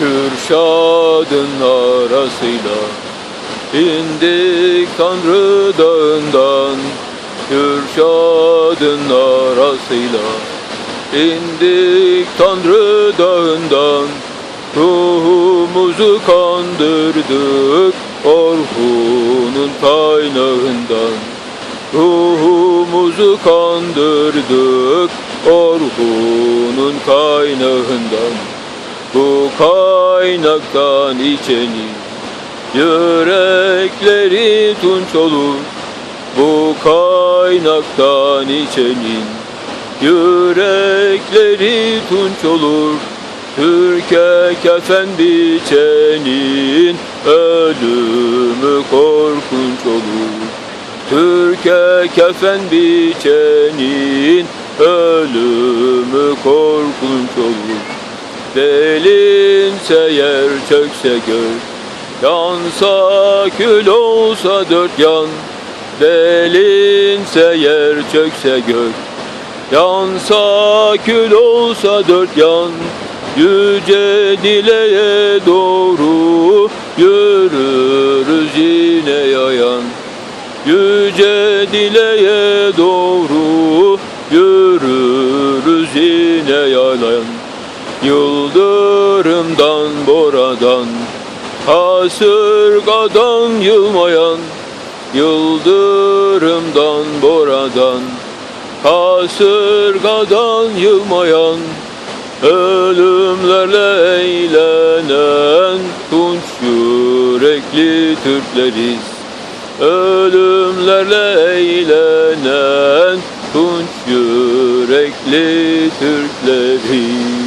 Kürşad'ın arasıyla indik Tanrı dağından. Kürşad'ın arasıyla indik Tanrı dağından. Ruhumuzu kandırdık Orhun'un kaynağından. Ruhumuzu kandırdık Orhun'un kaynağından Bu kaynaktan içeni Yürekleri tunç olur. Bu kaynaktan içenin Yürekleri tunç olur. Türkiye kefen biçenin Ölümü korkunç olur. Türkiye kefen biçenin ölümü korkunç olur. Delinse yer çökse gök, yansa kül olsa dört yan. Delinse yer çökse gök, yansa kül olsa dört yan. Yüce dileğe doğru yürürüz yine yayan. Yüce dileğe doğru yürürüz yine yalan Yıldırımdan boradan Kasırgadan yılmayan Yıldırımdan boradan Kasırgadan yılmayan Ölümlerle eğlenen Tunç yürekli Türkleriz. Ölümlerle eğlenen tunç yürekli Türkleri